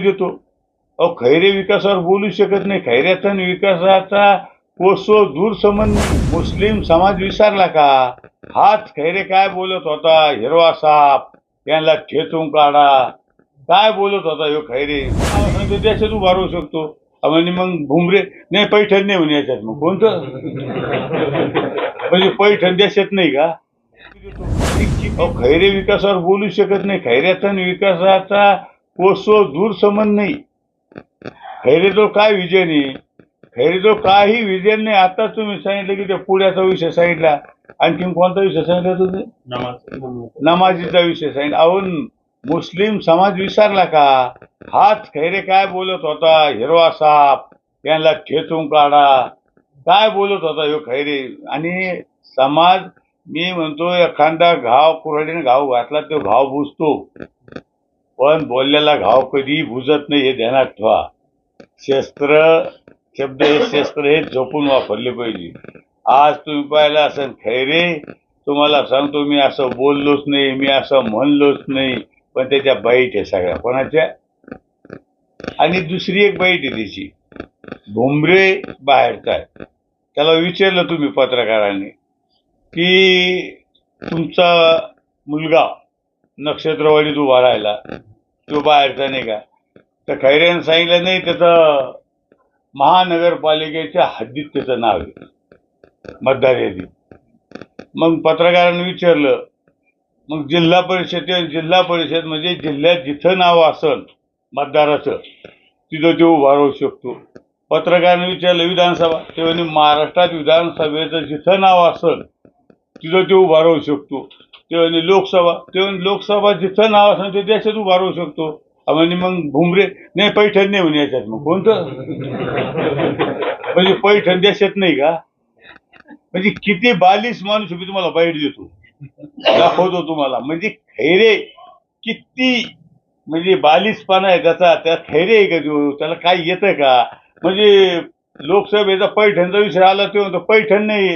देतो. अहो खैरे विकासावर बोलू शकत नाही. खैऱ्याचा आणि विकासाचा कोसो दूर संबंध मुस्लिम समाज विसरला का? हाच खैरे काय बोलत होता? हिरवा साप यांना खेचून काढा. काय बोलत होता ह्यो खैरे? त्याच्यात देशात शकतो. म्हणजे मग भुमरे नाही पैठण नाही म्हणे याच्यात मग. कोणतं? म्हणजे पैठण देशात नाही का? अहो, खैरे विकासावर बोलू शकत नाही. खैऱ्याचा आणि विकासाचा कोसो दूर संबंध नाही. खैरेजवळ काय विजय नाही? खैरेजवळ काही विजय नाही आता तुम्ही सांगितलं की त्या पुण्याचा विषय सांगितला. आणखीन कोणता विषय सांगितला तुम्ही? नमाजीचा विषय सांगितला. अहो मुस्लिम समाज विसरला का? हाच खैरे काय बोलत होता? हिरवा साप यांना खेचून काढा. काय बोलत होता ह्यो खैरे? आणि समाज मी म्हणतो एखादा घाव कुऱ्हाडीने घाव घातला तो घाव बुजतो पण बोललेला घाव कधी बुजत नाही हे ध्यानात ठेवा. शस्त्र शब्द हे शस्त्र हे झोपून वापरले पाहिजे. आज तुम्ही पाहिलं असेल खैरे तुम्हाला सांगतो मी असं बोललोच नाही मी असं म्हणलोच नाही पण त्याच्या बाईट आहे सगळ्या. कोणाच्या? आणि दुसरी एक बाईट आहे त्याची. भुमरे बाहेरचा आहे त्याला विचारलं तुम्ही पत्रकारांनी की तुमचा मुलगा नक्षत्रवाडीत उभा राहिला तो बाहेरचा नाही का? तर खैऱ्यानं सांगितलं नाही त्याचं महानगरपालिकेच्या हद्दीत त्याचं नाव आहे. मतदार यादी मग पत्रकारांनी विचारलं मग जिल्हा परिषद जिल्हा परिषद म्हणजे जिल्ह्यात जिथं नाव असेल मतदाराचं तिथं ते उभा राहू शकतो. पत्रकारांनी विचारलं विधानसभा? तेव्हा महाराष्ट्रात विधानसभेचं जिथं नाव असेल तिथं ते उभा राहू शकतो. ते लोकसभा ते लोकसभा जिथं नाव असणार ते देशात उभा शकतो म्हणजे मग भुमरे नाही पैठण नाही म्हणे याच्यात मग हो कोणतं म्हणजे पैठण देशात नाही का म्हणजे किती बालिश माणूस मी तुम्हाला बाईट देतो दाखवतो तुम्हाला। म्हणजे खैरे किती म्हणजे बालिशपणा आहे त्याचा त्या खैरे आहे का तो त्याला काय येतं का? म्हणजे लोकसभेचा पैठणचा विषय आला तो पैठण नाही